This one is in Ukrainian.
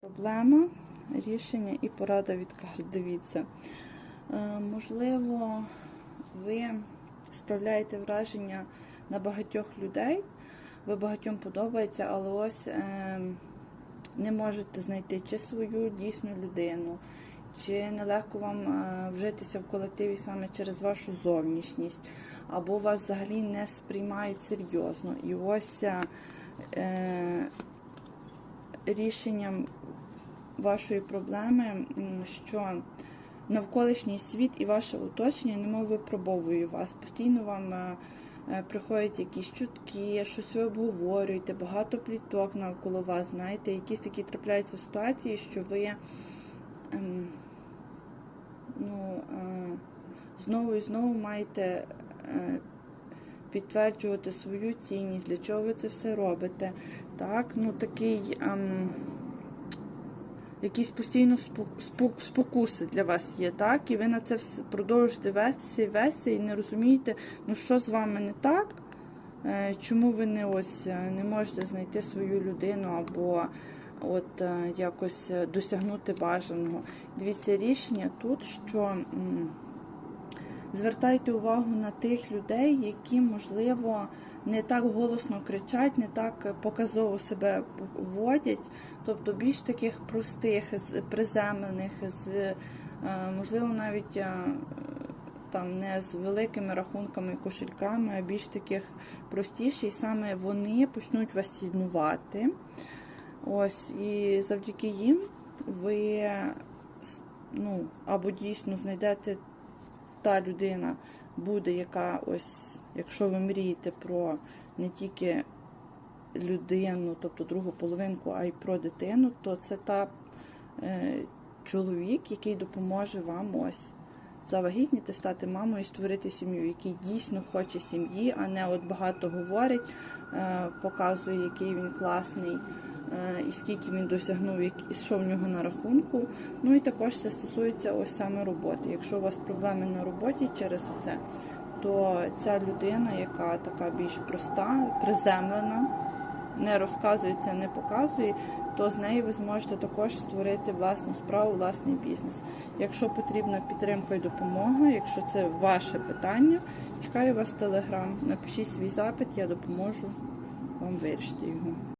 Проблема, рішення і порада від карт. Дивіться. Е, Можливо, ви справляєте враження на багатьох людей, ви багатьом подобається, але ось е, не можете знайти чи свою дійсну людину, чи нелегко вам е, вжитися в колективі саме через вашу зовнішність, або вас взагалі не сприймають серйозно. І ось рішенням вашої проблеми, що навколишній світ і ваше оточення немов випробовує вас. Постійно вам е, е, приходять якісь чутки, щось ви обговорюєте, багато пліток навколо вас, знаєте, якісь такі трапляються ситуації, що ви ем, ну, е, знову і знову маєте підтверджувати свою цінність, для чого ви це все робите. Так, ну такий. Ем, якісь постійно спокуси для вас є, так? І ви на це все продовжуєте вестися і вестися, і не розумієте, ну що з вами не так, е, чому ви не ось е, не можете знайти свою людину або от е, якось досягнути бажаного. Дивіться, рішення тут, що звертайте увагу на тих людей, які, можливо, не так голосно кричать, не так показово себе водять, тобто більш таких простих, приземлених, з е, можливо навіть е, там не з великими рахунками і кошельками, а більш таких простіші, і саме вони почнуть вас цінувати. Ось, і завдяки їм ви ну, або дійсно знайдете та людина буде, яка ось, якщо ви мрієте про не тільки людину, тобто другу половинку, а й про дитину, то це та е, чоловік, який допоможе вам ось завагітніти, стати мамою і створити сім'ю, який дійсно хоче сім'ї, а не от багато говорить, е, показує, який він класний. Е, І скільки він досягнув, і що в нього на рахунку. Ну і також це стосується ось саме роботи. Якщо у вас проблеми на роботі через це, то ця людина, яка така більш проста, приземлена, не розказується, не показує, то з нею ви зможете також створити власну справу, власний бізнес. Якщо потрібна підтримка і допомога, якщо це ваше питання, чекаю вас в телеграм. Напишіть свій запит, я допоможу вам вирішити його.